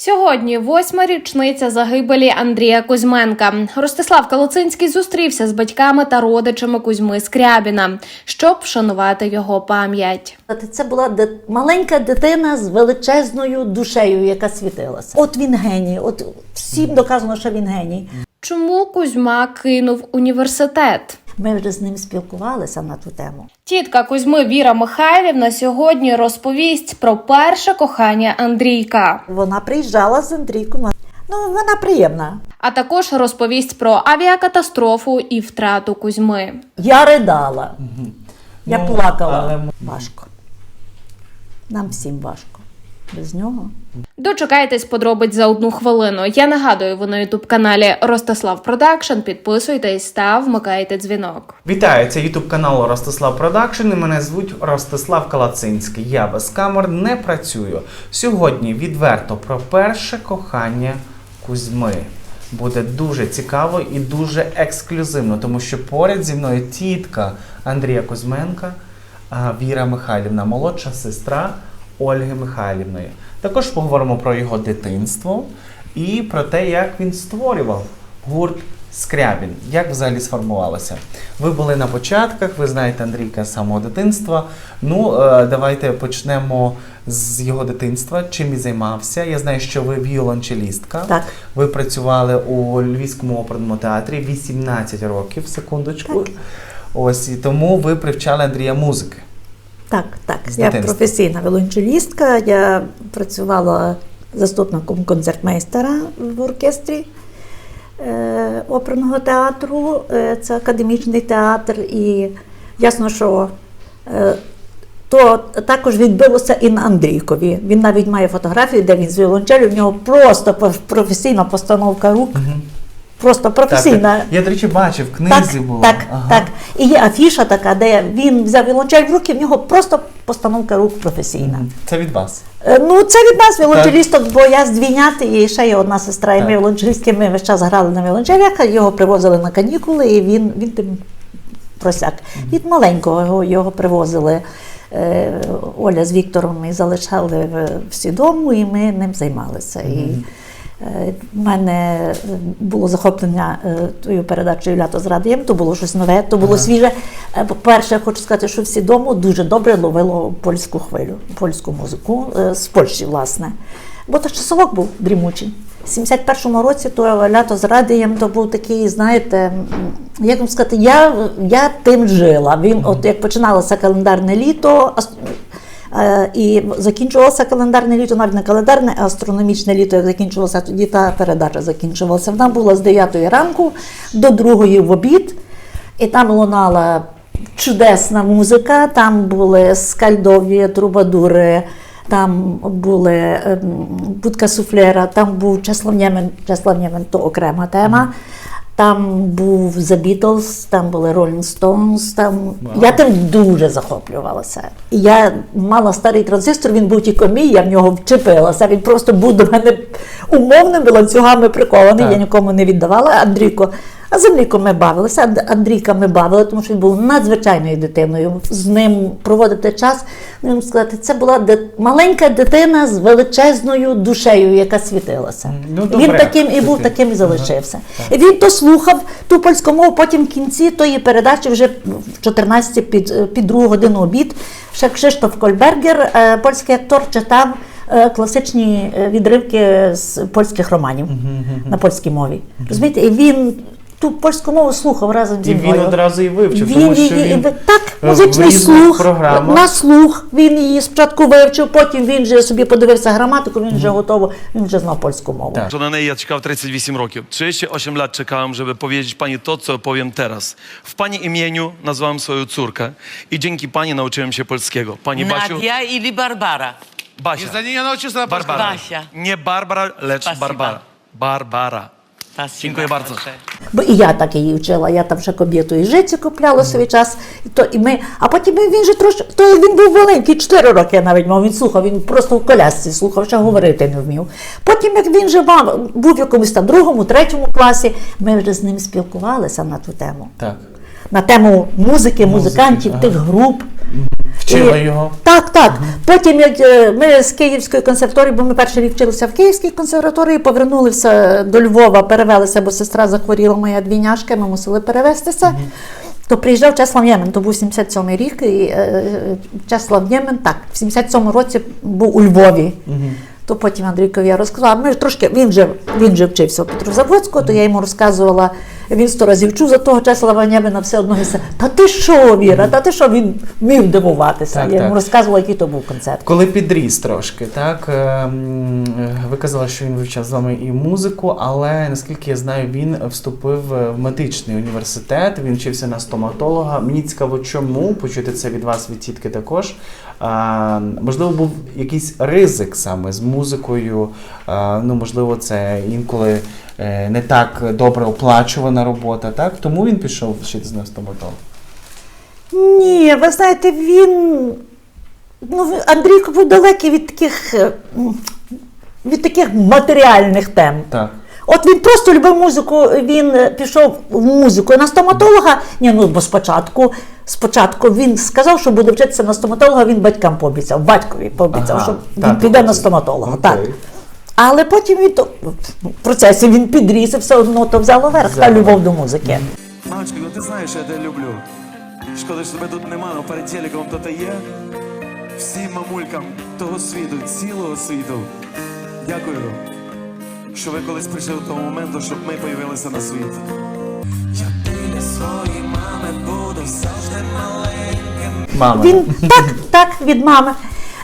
Сьогодні восьма річниця загибелі Андрія Кузьменка. Ростислав Калуцинський зустрівся з батьками та родичами Кузьми Скрябіна, щоб вшанувати його пам'ять. Це була маленька дитина з величезною душею, яка світилася. От він геній, от всім доказано, що він геній. Чому Кузьма кинув університет? Ми вже з ним спілкувалися на ту тему. Тітка Кузьми Віра Михайлівна сьогодні розповість про перше кохання Андрійка, Вона приїжджала з Андрійком. Ну, вона приємна. а також розповість про авіакатастрофу і втрату Кузьми. Я ридала, я Ну, плакала. але- Важко. Нам всім важко. Без нього. Дочекайтесь подробиць за одну хвилину. Я нагадую, ви на ютуб каналі Ростислав Продакшн. Підписуйтесь та вмикайте дзвінок. Вітаю, це Ютуб канал Ростислав Продакшн і мене звуть Ростислав Калацинський. Я без камер не працюю. Сьогодні відверто про перше кохання Кузьми. Буде дуже цікаво і дуже ексклюзивно, тому що поряд зі мною тітка Андрія Кузьменка, а, Віра Михайлівна, молодша сестра Ольги Михайлівної. Також поговоримо про його дитинство і про те, як він створював гурт Скрябін. Як взагалі сформувалося? Ви були на початках, ви знаєте Андрійка з самого дитинства. Ну, е, давайте почнемо з його дитинства. Чим він займався? Я знаю, що ви віолончелістка. Так. Ви працювали у Львівському оперному театрі 18 років, секундочку. Так. Ось і тому ви привчали Андрія музики. Так, так. З я дитинства. професійна віолончелістка. Я працювала заступником концертмейстера в оркестрі е, оперного театру. Е, це академічний театр. І ясно, що е, то також відбилося і на Андрійкові. Він навіть має фотографію, де він з віолончелю, в нього просто професійна постановка рук. Просто професійна. Так, я, до речі, бачив, в Так, книзі було. так, Ага. так. І є афіша така, де він взяв віолончель в руки, в нього просто постановка рук професійна. Це від вас. Е, Ну, це від нас віолончелісток, бо я з двійняти, і ще є одна сестра, і ми Так. віолончелістки, ми весь час грали на віолончелях, його привозили на канікули, і він, він тим просяк. Від маленького його, його привозили. е, Оля з Віктором і залишали всі дому, і ми ним займалися. І е, в мене е, було захоплення е, тою передачею Лято з радієм, то було щось нове, то було свіже. Е, По-перше, я хочу сказати, що всі дому дуже добре ловило польську хвилю, польську музику е, з Польщі, власне. Бо то часовок був дрімучий. У 71-му році то лято з радієм то був такий, знаєте, як вам сказати, я, я тим жила. Він, от як починалося календарне літо, е, і закінчувалося календарне літо, навіть не календарне, а астрономічне літо, як закінчувалося, тоді та передача закінчувалася. Вона була з 9 ранку до 2 в обід, і там лунала чудесна музика, там були скальдові трубадури. Там були ем, будка суфлера, там був Чеслав Нємен, Чеслав Нємен то окрема тема. Там був The Beatles, там були Rolling Stones, там я тим дуже захоплювалася. Я мала старий транзистор, він був тільки мій, я в нього вчепилася. Він просто був до мене умовними ланцюгами прикований, Так. я нікому не віддавала. Андрійко. А з Андрійком ми бавилися, Андрійка ми бавили, тому що він був надзвичайною дитиною. З ним проводити час, ну, сказати, це була маленька дитина з величезною душею, яка світилася. Ну, він таким і був, таким і залишився. І він то слухав ту польську мову, потім в кінці тої передачі, вже в 14 під, під другу годину обід, ще Кшиштоф Кольбергер, е, польський актор, читав е, класичні е, відривки з польських романів на польській мові. Розумієте, і він ту польську мову слухав разом зі І мною. він одразу і вивчив, Він тому що її- він так, в музичний різних слух, програмах. на слух. Він її спочатку вивчив, потім він вже собі подивився граматику, він вже готово, він вже знав польську мову. Так. Że na niej ja czekałem 38 roków. 38 lat czekałem, żeby powiedzieć pani to, co powiem teraz. W pani imieniu nazwałem swoją córkę i dzięki pani nauczyłem się polskiego. Pani Basiu... Nadia ili Barbara? Basia. Nie zamieniono ojczyzna Barbara. Basia. Nie Barbara, lecz Spasiba. Barbara. Barbara. Dziękuję bardzo. Бо і я так її вчила. Я там ще кобєту і жиці купляла свій час. І то і ми, а потім він же трошки, то він був маленький, 4 роки я навіть мав. Він слухав, він просто в колясці слухав, ще говорити не вмів. Потім, як він же мав, був в якомусь там другому, третьому класі, ми вже з ним спілкувалися на ту тему. Так. На тему музики, музикантів, ага. тих груп. Вчила його? Так, так. Потім як е, ми з Київської консерваторії, бо ми перший рік вчилися в Київській консерваторії, повернулися до Львова, перевелися, бо сестра захворіла моя двійняшка, ми мусили перевестися. То приїжджав Чеслав Ємен, то був 77-й рік, і е, Чеслав Ємен, так, в 77-му році був у Львові. То потім Андрійкові я розказала. Ми ж трошки він вже він вже вчився у Петрозаводського, то я йому розказувала. Він сто разів чув за того Чеслава Нємена все одно і все. Та ти що, Віра? Та ти що він вмів дивуватися? Так, я йому так. розказувала, який то був концерт. Коли підріс трошки, так ем, ви казали, що він вивчав з вами і музику, але наскільки я знаю, він вступив в медичний університет, він вчився на стоматолога. Мені цікаво, чому почути це від вас, від тітки також. А, можливо, був якийсь ризик саме з музикою. А, ну, можливо, це інколи е, не так добре оплачувана робота, так? Тому він пішов вчитися на стоматолога. Ні, ви знаєте, він. Ну, Андрійко був далекий від таких, е, від таких матеріальних тем. Так. От він просто любив музику, він пішов в музику. На стоматолога, ні, ну бо спочатку, спочатку він сказав, що буде вчитися на стоматолога, він батькам пообіцяв, батькові пообіцяв, Ага, що так, він піде на окей. стоматолога. Окей. Так. Але потім він то, в процесі він підріс і все одно то взяло верх та любов до музики. Мамочка, ну ти знаєш, я тебе люблю. Шкода, що тебе тут нема, але перед телеком то ти є. Всім мамулькам того світу, цілого світу. Дякую, що ви колись прийшли до того моменту, щоб ми появилися на світ. Я біля своєї мами буду завжди Мама. Він так, так, від мами.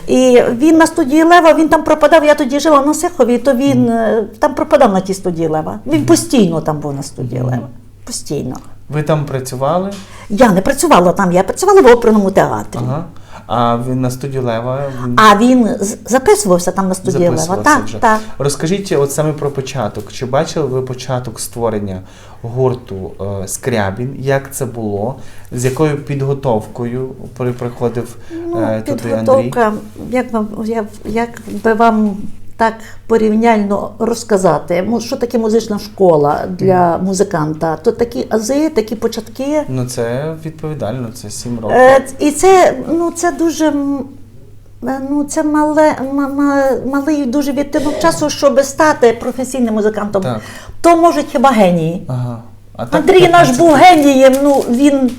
І він на студії Лева, він там пропадав, я тоді жила на Сихові, то він е, там пропадав на тій студії Лева. Він постійно там був на студії Лева. Постійно. Ви там працювали? Я не працювала там, я працювала в оперному театрі. Ага. А він на студію Лева він А він записувався там на студії Лева. Так, вже. так. Розкажіть от саме про початок. Чи бачили ви початок створення гурту е, Скрябін? Як це було? З якою підготовкою при- приходив Ну, е, туди Андрій? підготовка, як, вам, як, як би вам так порівняльно розказати, що таке музична школа для музиканта, то такі ази, такі початки. Ну це відповідально, це сім років. Е, І це, ну, це дуже. е, Ну, це мале, ма- ма- малий дуже відтинок часу, щоб стати професійним музикантом. Так. То можуть хіба генії. Ага. А так, Андрій наш був генієм, ну він.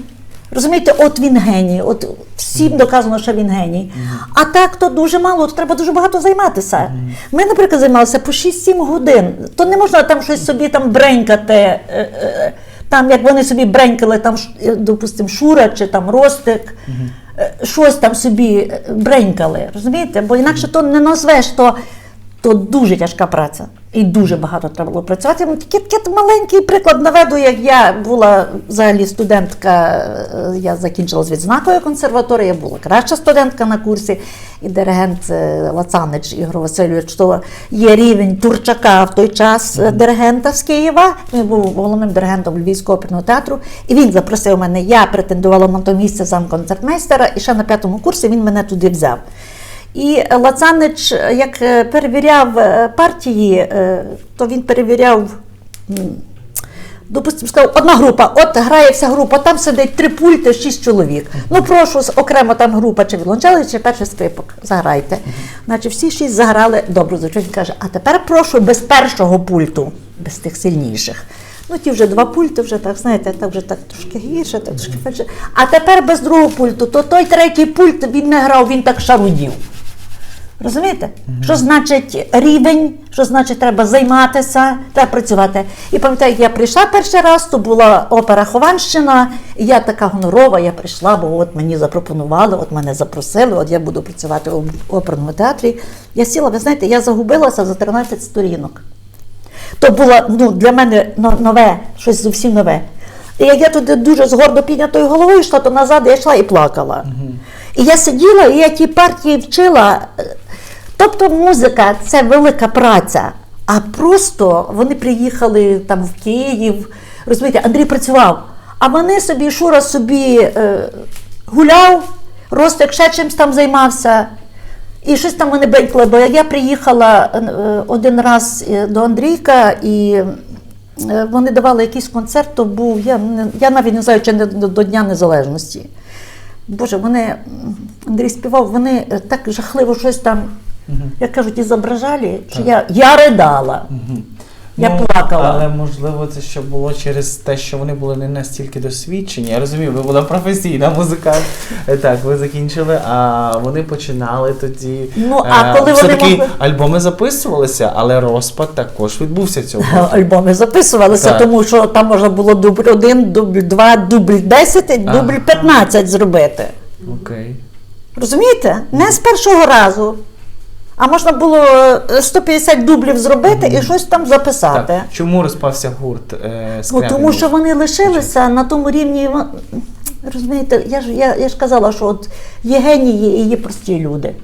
Розумієте, от він геній, от всім доказано, що він геній. А так то дуже мало, то треба дуже багато займатися. Ми, наприклад, займалися по 6-7 годин. То не можна там щось собі там бренькати. е, е, Там, як вони собі бренькали, там, е, допустимо, Шура чи там Ростик, щось там собі бренькали. Розумієте? Бо інакше то не назвеш, то то дуже тяжка праця. І дуже багато треба було працювати. Такий, маленький приклад наведу, як я була взагалі студентка, е, я закінчила з відзнакою консерваторії, я була краща студентка на курсі, і диригент е, Лацанич Ігор Васильович, то є рівень Турчака в той час е, диригента з Києва. Він був головним диригентом Львівського оперного театру. І він запросив мене, я претендувала на то місце замконцертмейстера, і ще на п'ятому курсі він мене туди взяв. І Лацанич, як е, перевіряв е, партії, е, то він перевіряв, допустимо, сказав, одна група, от грає вся група, там сидить три пульти, шість чоловік. Ну прошу, окремо там група чи вілончели, чи перший скрипок, заграйте. Значить, всі шість заграли добре, звичайно. Він каже, а тепер прошу без першого пульту, без тих сильніших. Ну, ті вже два пульти, вже так, знаєте, так вже так трошки гірше, так трошки перше. А тепер без другого пульту, то той третій пульт він не грав, він так шарудів. Розумієте? Що значить рівень, що значить треба займатися, треба працювати. І пам'ятаю, як я прийшла перший раз, то була опера Хованщина, і я така гонорова, я прийшла, бо от мені запропонували, от мене запросили, от я буду працювати в оперному театрі. Я сіла, ви знаєте, я загубилася за 13 сторінок. То було ну, для мене нове, щось зовсім нове. І як я туди дуже з гордо піднятою головою йшла, то назад я йшла і плакала. І я сиділа, і я ті партії вчила. Тобто музика це велика праця. А просто вони приїхали там в Київ. Розумієте, Андрій працював. А вони собі, Шура собі е, гуляв, Ростик ще чимось там займався. І щось там вони бенькали, бо я приїхала е, один раз е, до Андрійка, і е, вони давали якийсь концерт, то був, я, я навіть не знаю, чи не до Дня Незалежності. Боже, вони Андрій співав, вони так жахливо щось там, як кажуть, і зображали, що я, я ридала. Я Ну, плакала. Але можливо це ще було через те, що вони були не настільки досвідчені. Я розумію, ви була професійна музикант. Е, Так, ви закінчили, а вони починали тоді. Ну, а коли вони все-таки могли- альбоми записувалися, але розпад також відбувся цього. Альбоми записувалися, Так. тому що там можна було дубль 1, дубль 2, дубль 10, Ага. дубль 15 зробити. Окей. Розумієте? Не з першого разу. А можна було е, 150 дублів зробити і щось там записати. Так. Чому розпався гурт? Е, Ну, тому що вони лишилися на тому рівні. Розумієте, я ж я, я ж казала, що от є генії і є прості люди.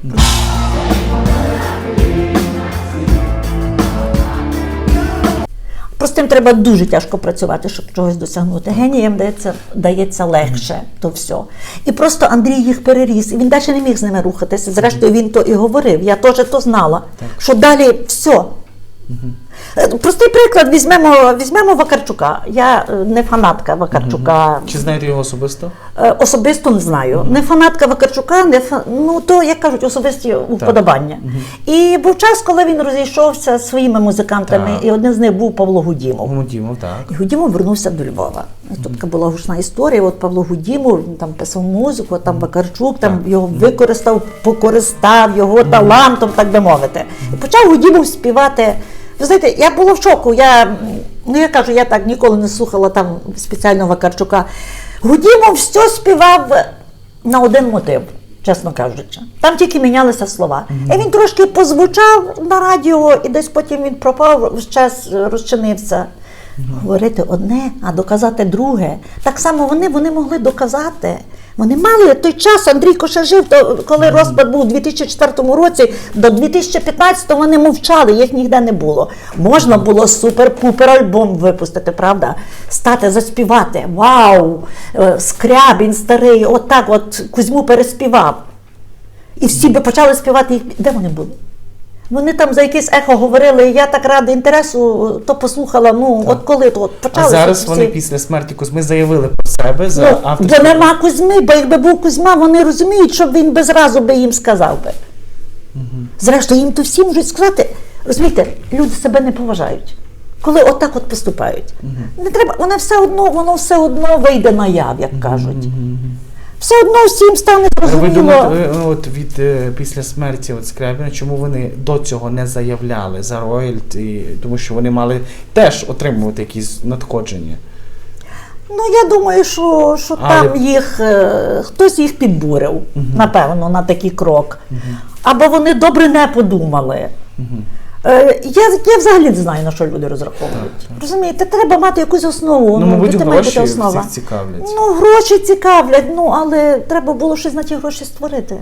Простим треба дуже тяжко працювати, щоб чогось досягнути. Геніям дається, дається легше то все. І просто Андрій їх переріс, і він далі не міг з ними рухатися. Зрештою, він то і говорив. Я теж то знала, що далі все. Е, Простий приклад візьмемо, візьмемо Вакарчука. Я е, не фанатка Вакарчука. Чи знаєте його особисто? Е, Особисто не знаю. Не фанатка Вакарчука, не фа... ну то, як кажуть, особисті вподобання. І був час, коли він розійшовся зі своїми музикантами, Так. і один з них був Павло Гудімов. Гудімов, так. І Гудімов вернувся до Львова. Тут така була гучна історія. От Павло Гудімов він там писав музику, там Вакарчук там його використав, покористав його талантом, так би мовити. І почав Гудімов співати. Ви знаєте, я була в шоку. Я, ну я кажу, я так ніколи не слухала там спеціального Вакарчука. Гудімов все співав на один мотив. Чесно кажучи, там тільки мінялися слова. І він трошки позвучав на радіо, і десь потім він пропав, час е, розчинився. Говорити одне, а доказати друге. Так само вони, вони могли доказати. Вони мали той час, Андрій Коша жив, то, коли розпад був у 2004 році, до 2015 вони мовчали, їх ніде не було. Можна було супер-пупер альбом випустити, правда? Стати заспівати. Вау! Е, Скрябін старий, отак от Кузьму переспівав. І всі би почали співати їх. Де вони були? Вони там за якесь ехо говорили, я так рада інтересу, то послухала. Ну, от коли то от почали. А зараз всі- вони після смерті Кузьми заявили про себе за Ну, авторську бо нема Кузьми, бо якби був Кузьма, вони розуміють, що він без разу би їм сказав би. Зрештою, їм то всі можуть сказати. Розумієте, люди себе не поважають. Коли отак от поступають. Не треба, воно все одно, воно все одно вийде наяв, як кажуть. Все одно всім стане Ви зрозуміло. думаєте, ви, ну, от від е, після смерті от Скрябіна, чому вони до цього не заявляли за роялті, тому що вони мали теж отримувати якісь надходження. Ну, я думаю, що, що Але- там їх е, хтось їх підбурив, напевно, на такий крок. Або вони добре не подумали. Е, я, я взагалі не знаю, на що люди розраховують. Розумієте, треба мати якусь основу. Ну, мабуть, дитина має бути гроші основа. всіх цікавлять. Ну, гроші цікавлять, ну але треба було щось на ті гроші створити.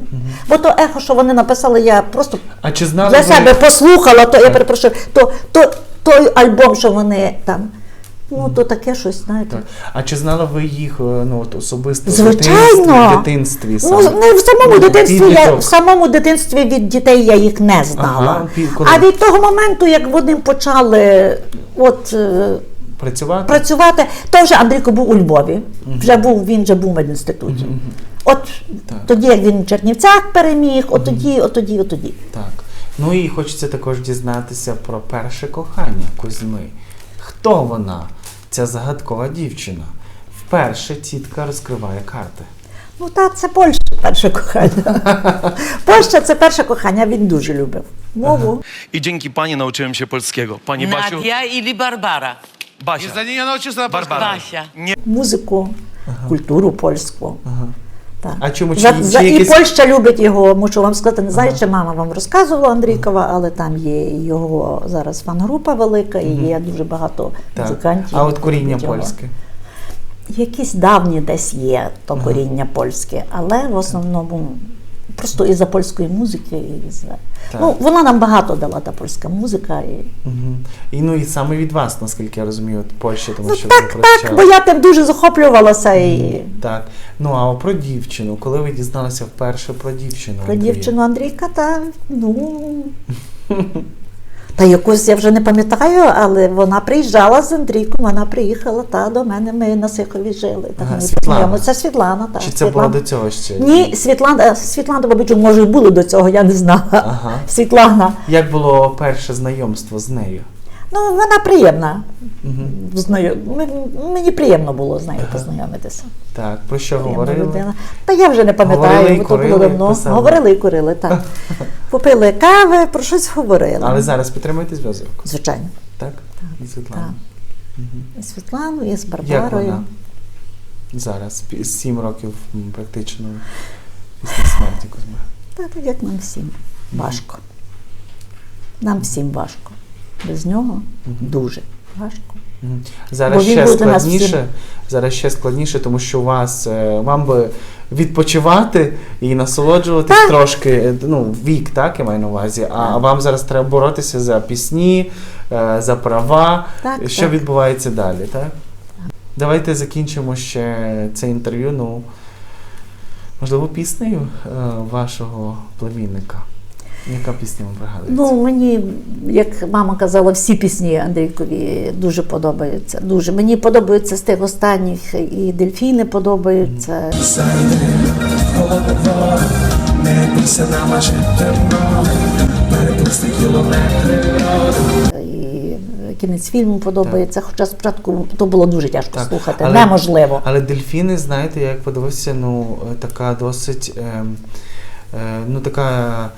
Бо то ехо, що вони написали, я просто А чи знали для ви, себе послухала, то я перепрошую, то, то той альбом, що вони там, ну то таке щось, знаєте. Так. А чи знали ви їх е, ну, от особисто Звичайно. в дитинстві Ну, саме? не в самому Ну, дитинстві я в самому дитинстві від дітей я їх не знала. Ага, а від того моменту, як вони почали от, е, Працювати? працювати, то вже Андрійко був у Львові. Вже був, він вже був в медінституті. От тоді, як він в Чернівцях переміг, от тоді, от тоді, от тоді. Так. Ну і хочеться також дізнатися про перше кохання Кузьми. Хто вона, ця загадкова дівчина? Вперше тітка розкриває карти. Ну так, це Польща перше кохання. Польща це перше кохання, він дуже любив. Мову. I dzięki pani nauczyłem się polskiego. Pani Basiu? Nadia или Барбара? Basia. I za nich nauczysz na Barbara. Basia. Nie, музику, культуру польську. Так. А чому чи, За, чи за, якісь... І Польща любить його, мушу вам сказати, не знаю, чи мама вам розказувала Андрійкова, але там є його зараз фан-група велика, і є дуже багато Так. музикантів. А от коріння польське. Якісь давні десь є то коріння польське, але в основному просто із-за польської музики. І за... Ну, вона нам багато дала та польська музика. І... Угу. І ну і саме від вас, наскільки я розумію, от Польща, тому Ну що так, ви так, бо я тим дуже захоплювалася і Так. Ну а про дівчину, коли ви дізналися вперше про дівчину? про Андрія? дівчину Андрійка, та ну. Та якусь я вже не пам'ятаю, але вона приїжджала з Андрійком, вона приїхала та до мене. Ми на Сихові жили. Та Ага, ми Світлана. Це Світлана, так. Чи це Світлана. було до цього ще? Ні, Світлана, Світлана, мабуть, може, і було до цього, я не знала. Ага. Світлана. Як було перше знайомство з нею? Ну, вона приємна. Угу. Знаю, мені приємно було з нею познайомитися. Так, про що Приємна говорили? людина. Та я вже не пам'ятаю, і бо то було давно. писали. Говорили і курили, так. Попили кави, про щось говорили. Але зараз підтримуєте зв'язок? Звичайно. Так? І Світлана. І з Світланою, і з Як Барбарою. вона? Зараз, сім років практично після смерті Кузьми. Та так як нам всім важко. Нам всім важко. Без нього дуже важко. Зараз ще складніше. Зараз ще складніше, тому що у вас е, вам би відпочивати і насолоджуватись трошки. е, Ну, вік, так я маю на увазі. А вам зараз треба боротися за пісні, е, за права. Так, що так. відбувається далі, так? Давайте закінчимо ще це інтерв'ю. Ну, можливо, піснею вашого племінника. Яка пісня вам пригадується? Ну, мені, як мама казала, всі пісні Андрійкові дуже подобаються. Дуже. Мені подобаються з тих останніх і дельфіни подобаються. І кінець фільму подобається, хоча спочатку то було дуже тяжко Так, слухати, але- неможливо. Але дельфіни, знаєте, я як подивився, ну така досить. Е, е, ну така.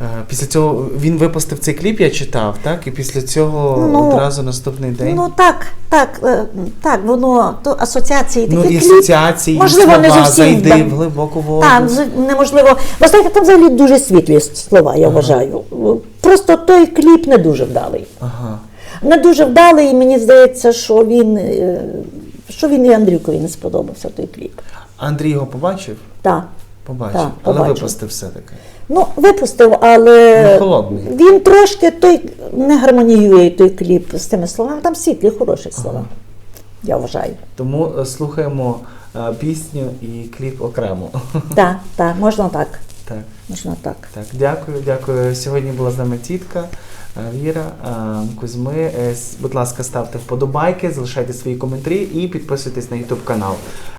Е, Після цього він випустив цей кліп, я читав, так? І після цього Ну, одразу наступний день. Ну так, так, е, так, воно то асоціації такі Ну, і асоціації, і можливо, слова, не зовсім зайди в глибоку воду. Так, неможливо. Ви знаєте, там взагалі дуже світлі слова, я вважаю. Просто той кліп не дуже вдалий. Ага. Не дуже вдалий, і мені здається, що він, е, що він і Андрюкові не сподобався той кліп. Андрій його побачив? Так. Побачив. Так, але побачив. випустив все-таки. Ну, випустив, але Ну, холодний. він трошки той не гармоніює той кліп з тими словами. Там світлі, хороші слова. Я вважаю. Тому е, слухаємо е, пісню і кліп окремо. Так, так, можна так. так. Можна так. Так, дякую, дякую. Сьогодні була з нами тітка е, Віра Кузьми. Будь ласка, ставте вподобайки, залишайте свої коментарі і підписуйтесь на YouTube канал.